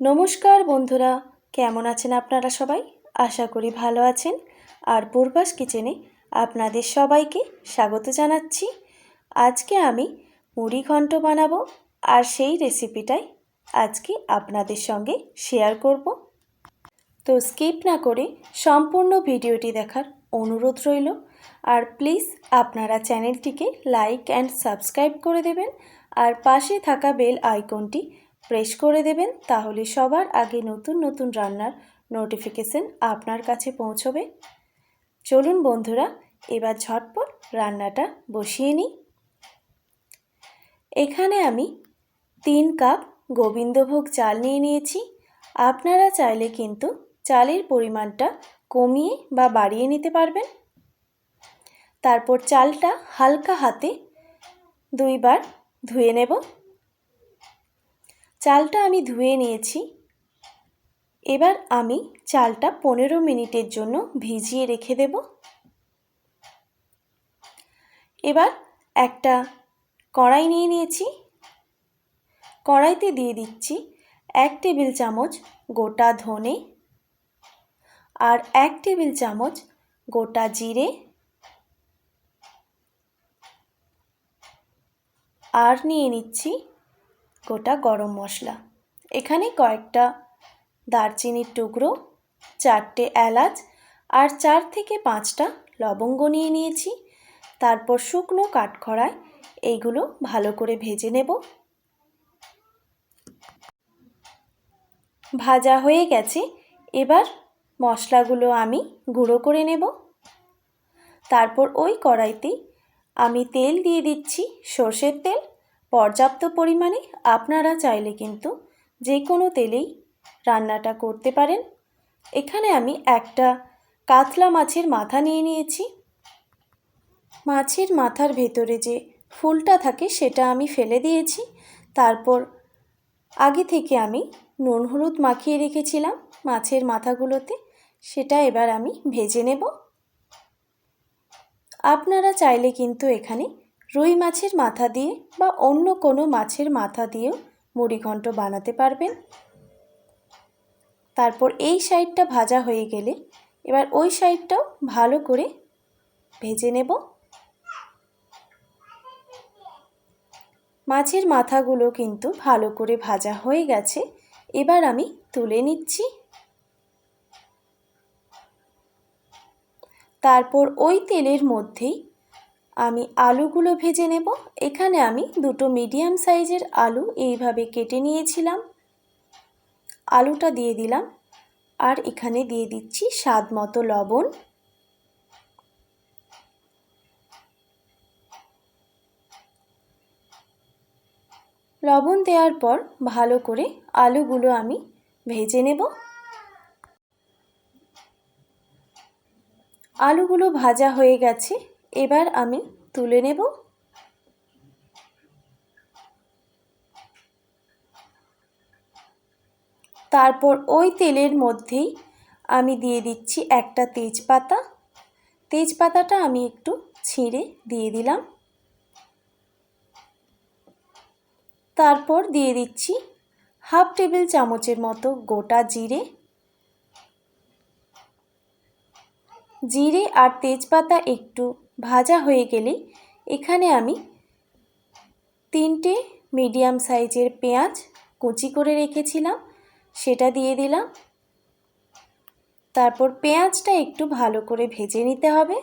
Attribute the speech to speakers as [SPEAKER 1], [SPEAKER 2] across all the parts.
[SPEAKER 1] নমস্কার বন্ধুরা, কেমন আছেন আপনারা সবাই? আশা করি ভালো আছেন। আর পূর্বাস কিচেনে আপনাদের সবাইকে স্বাগত জানাচ্ছি। আজকে আমি মুড়ি ঘন্ট বানাবো আর সেই রেসিপিটাই আজকে আপনাদের সঙ্গে শেয়ার করব। তো স্কিপ না করে সম্পূর্ণ ভিডিওটি দেখার অনুরোধ রইল। আর প্লিজ আপনারা চ্যানেলটিকে লাইক অ্যান্ড সাবস্ক্রাইব করে দেবেন। আর পাশে থাকা বেল আইকনটি প্রেস করে দেবেন, তাহলে সবার আগে নতুন নতুন রান্নার নোটিফিকেশন আপনার কাছে পৌঁছবে। চলুন বন্ধুরা, এবার ঝটপট রান্নাটা বসিয়ে নিই। এখানে আমি তিন কাপ গোবিন্দভোগ চাল নিয়ে নিয়েছি। আপনারা চাইলে কিন্তু চালের পরিমাণটা কমিয়ে বা বাড়িয়ে নিতে পারবেন। তারপর চালটা হালকা হাতে দুইবার ধুয়ে নেব। চালটা আমি ধুয়ে নিয়েছি। এবার আমি চালটা পনেরো মিনিটের জন্য ভিজিয়ে রেখে দেব। এবার একটা কড়াই নিয়ে নিয়েছি। কড়াইতে দিয়ে দিচ্ছি এক টেবিল চামচ গোটা ধনে আর এক টেবিল চামচ গোটা জিরে আর নিয়ে নিচ্ছি গোটা গরম মশলা। এখানে কয়েকটা দারচিনির টুকরো, চারটে এলাচ আর চার থেকে পাঁচটা লবঙ্গ নিয়ে নিয়েছি। তারপর শুকনো কাঠখড়ায় এইগুলো ভালো করে ভেজে নেব। ভাজা হয়ে গেছে। এবার মশলাগুলো আমি গুঁড়ো করে নেব। তারপর ওই কড়াইতেই আমি তেল দিয়ে দিচ্ছি সর্ষের তেল। পর্যাপ্ত পরিমাণে আপনারা চাইলে কিন্তু যে কোনো তেলেই রান্নাটা করতে পারেন। এখানে আমি একটা কাতলা মাছের মাথা নিয়ে নিয়েছি। মাছের মাথার ভেতরে যে ফুলটা থাকে সেটা আমি ফেলে দিয়েছি। তারপর আগে থেকে আমি নুন হলুদ মাখিয়ে রেখেছিলাম মাছের মাথাগুলোতে। সেটা এবার আমি ভেজে নেব। আপনারা চাইলে কিন্তু এখানে রুই মাছের মাথা দিয়ে বা অন্য কোনো মাছের মাথা দিয়েও মুড়িঘণ্ট বানাতে পারবেন। তারপর এই সাইডটা ভাজা হয়ে গেলে এবার ওই সাইডটাও ভালো করে ভেজে নেব। মাছের মাথাগুলো কিন্তু ভালো করে ভাজা হয়ে গেছে। এবার আমি তুলে নিচ্ছি। তারপর ওই তেলের মধ্যেই আমি আলুগুলো ভেজে নেব। এখানে আমি দুটো মিডিয়াম সাইজের আলু এইভাবে কেটে নিয়েছিলাম। আলুটা দিয়ে দিলাম। আর এখানে দিয়ে দিচ্ছি স্বাদ মতো লবণ। লবণ দেওয়ার পর ভালো করে আলুগুলো আমি ভেজে নেব। আলুগুলো ভাজা হয়ে গেছে। এবার আমি তুলে নেব। তারপর ওই তেলের মধ্যেই আমি দিয়ে দিচ্ছি একটা তেজপাতা। তেজপাতাটা আমি একটু ছিঁড়ে দিয়ে দিলাম। তারপর দিয়ে দিচ্ছি হাফ টেবিল চামচের মতো গোটা জিরে। জিরে আর তেজপাতা একটু ভাজা হয়ে গেলে এখানে আমি তিনটে মিডিয়াম সাইজের পেঁয়াজ কুচি করে রেখেছিলাম, সেটা দিয়ে দিলাম। তারপর পেঁয়াজটা একটু ভালো করে ভেজে নিতে হবে।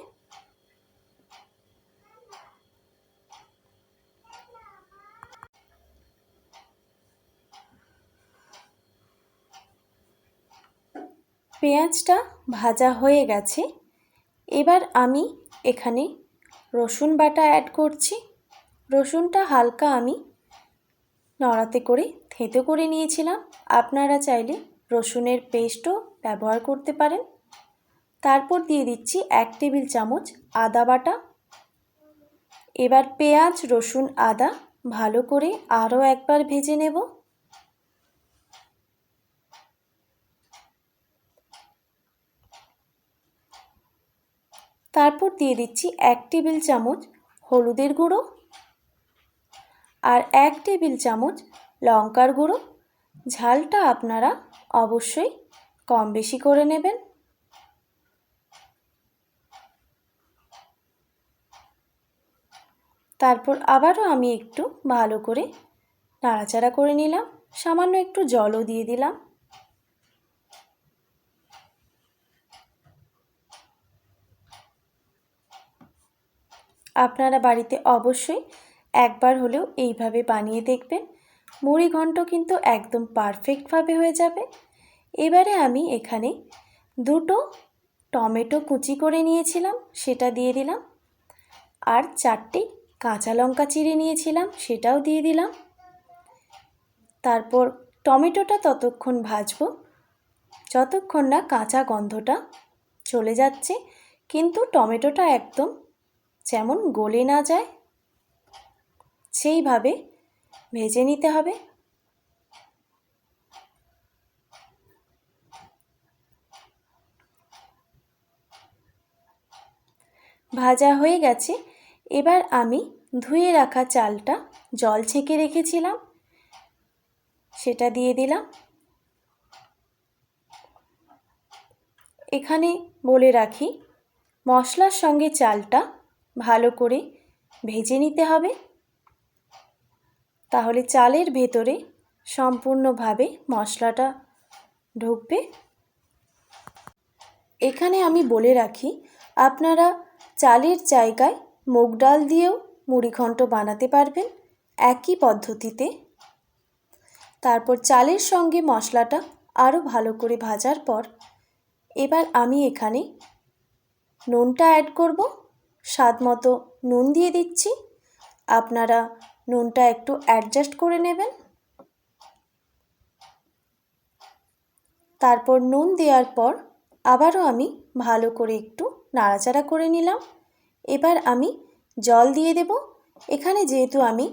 [SPEAKER 1] পেঁয়াজটা ভাজা হয়ে গেছে। এবার আমি এখানে রসুন বাটা অ্যাড করছি। রসুনটা হালকা আমি নড়াতে করে থেঁতো করে নিয়েছিলাম। আপনারা চাইলে রসুনের পেস্টও ব্যবহার করতে পারেন। তারপর দিয়ে দিচ্ছি এক টেবিল চামচ আদা বাটা। এবার পেঁয়াজ, রসুন, আদা ভালো করে আরও একবার ভেজে নেব। তারপর দিয়ে দিচ্ছি এক টেবিল চামচ হলুদের গুঁড়ো আর এক টেবিল চামচ লঙ্কার গুঁড়ো। ঝালটা আপনারা অবশ্যই কম বেশি করে নেবেন। তারপর আবারও আমি একটু ভালো করে নাড়াচাড়া করে নিলাম। সামান্য একটু জলও দিয়ে দিলাম। আপনারা বাড়িতে অবশ্যই একবার হলেও এইভাবে বানিয়ে দেখবেন। মুড়ি ঘন্ট কিন্তু একদম পারফেক্টভাবে হয়ে যাবে। এবারে আমি এখানে দুটো টমেটো কুচি করে নিয়েছিলাম, সেটা দিয়ে দিলাম। আর চারটে কাঁচা লঙ্কা চিড়ে নিয়েছিলাম, সেটাও দিয়ে দিলাম। তারপর টমেটোটা ততক্ষণ ভাজবো। যতক্ষণ না কাঁচা গন্ধটা চলে যাচ্ছে, কিন্তু টমেটোটা একদম যেমন গলে না যায়, সেইভাবে ভেজে নিতে হবে। ভাজা হয়ে গেছে। এবার আমি ধুয়ে রাখা চালটা জল ছেঁকে রেখেছিলাম। সেটা দিয়ে দিলাম। এখানে বলে রাখি, মশলার সঙ্গে চালটা ভালো করে ভেজে নিতে হবে। তাহলে চালের ভেতরে সম্পূর্ণভাবে মশলাটা ঢুকবে। এখানে আমি বলে রাখি, আপনারা চালের জায়গায় মুগ ডাল দিয়েও মুড়িঘণ্ট বানাতে পারবেন একই পদ্ধতিতে। তারপর চালের সঙ্গে মশলাটা আরও ভালো করে ভাজার পর এবার আমি এখানে নুনটা অ্যাড করব। স্বাদ মতো নুন দিয়ে দিচ্ছি। আপনারা নুনটা একটু অ্যাডজাস্ট করে নেবেন। তারপর নুন দেওয়ার পর আবারও আমি ভালো করে একটু নাড়াচাড়া করে নিলাম। এবার আমি জল দিয়ে দেব। এখানে যেহেতু আমি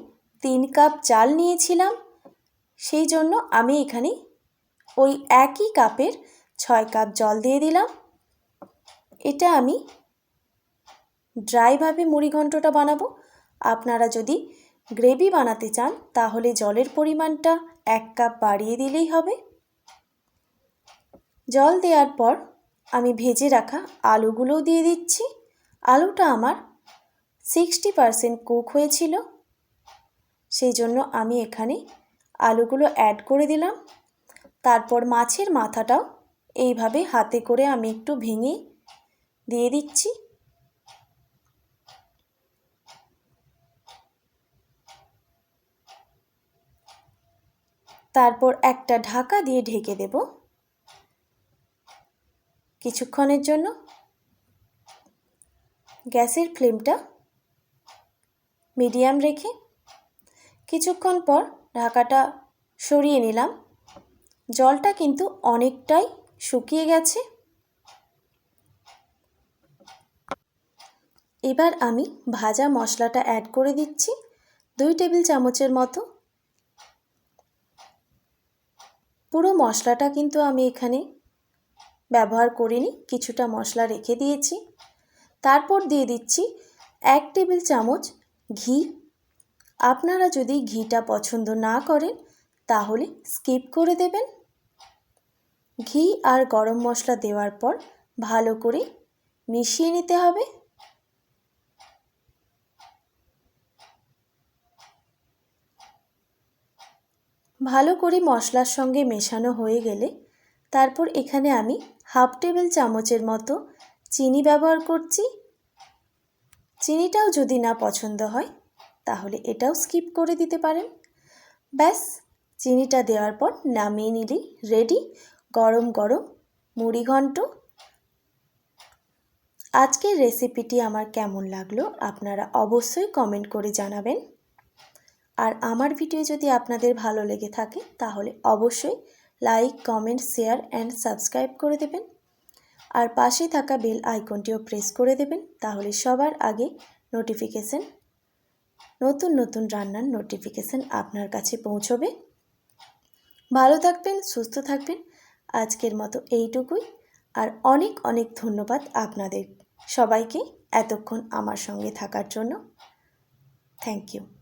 [SPEAKER 1] তিন কাপ চাল নিয়েছিলাম, সেই জন্য আমি এখানে ওই একই কাপের ছয় কাপ জল দিয়ে দিলাম। এটা আমি ড্রাইভাবে মুড়ি ঘন্টটা বানাবো। আপনারা যদি গ্রেভি বানাতে চান, তাহলে জলের পরিমাণটা এক কাপ বাড়িয়ে দিলেই হবে। জল দেওয়ার পর আমি ভেজে রাখা আলুগুলোও দিয়ে দিচ্ছি। আলুটা আমার সিক্সটি পারসেন্ট কুক হয়েছিল। সেই জন্য আমি এখানে আলুগুলো অ্যাড করে দিলাম। তারপর মাছের মাথাটাও এইভাবে হাতে করে আমি একটু ভেঙে দিয়ে দিচ্ছি। তারপর একটা ঢাকা দিয়ে ঢেকে দেব। কিছুক্ষণের জন্য গ্যাসের ফ্লেমটা মিডিয়াম রেখে কিছুক্ষণ পর ঢাকাটা সরিয়ে নিলাম। জলটা কিন্তু অনেকটাই শুকিয়ে গেছে। এবার আমি ভাজা মশলাটা অ্যাড করে দিচ্ছি। দুই টেবিল চামচের মতো পুরো মশলাটা কিন্তু আমি এখানে ব্যবহার করিনি। কিছুটা মশলা রেখে দিয়েছি। তারপর দিয়ে দিচ্ছি এক টেবিল চামচ ঘি। আপনারা যদি ঘিটা পছন্দ না করেন, তাহলে স্কিপ করে দেবেন। ঘি আর গরম মশলা দেওয়ার পর ভালো করে মিশিয়ে নিতে হবে। ভালো করে মশলার সঙ্গে মেশানো হয়ে গেলে তারপর এখানে আমি হাফ টেবিল চামচের মতো চিনি ব্যবহার করছি। চিনিটাও যদি না পছন্দ হয়, তাহলে এটাও স্কিপ করে দিতে পারেন। ব্যাস, চিনিটা দেওয়ার পর নামিয়ে নিলেই রেডি। গরম গরম মুড়ি ঘন্ট। আজকের রেসিপিটি আমার কেমন লাগল আপনারা অবশ্যই কমেন্ট করে জানাবেন। আর আমার ভিডিও যদি আপনাদের ভালো লেগে থাকে, তাহলে অবশ্যই like comment share and subscribe করে দেবেন। আর পাশে থাকা বেল আইকনটিও প্রেস করে দেবেন, তাহলে সবার আগে নোটিফিকেশান নতুন নতুন রান্নার নোটিফিকেশান আপনার কাছে পৌঁছবে। ভালো থাকবেন, সুস্থ থাকবেন, আজকের মতো এইটুকুই। আর অনেক অনেক ধন্যবাদ আপনাদের সবাইকে এতক্ষণ আমার সঙ্গে থাকার জন্য। Thank you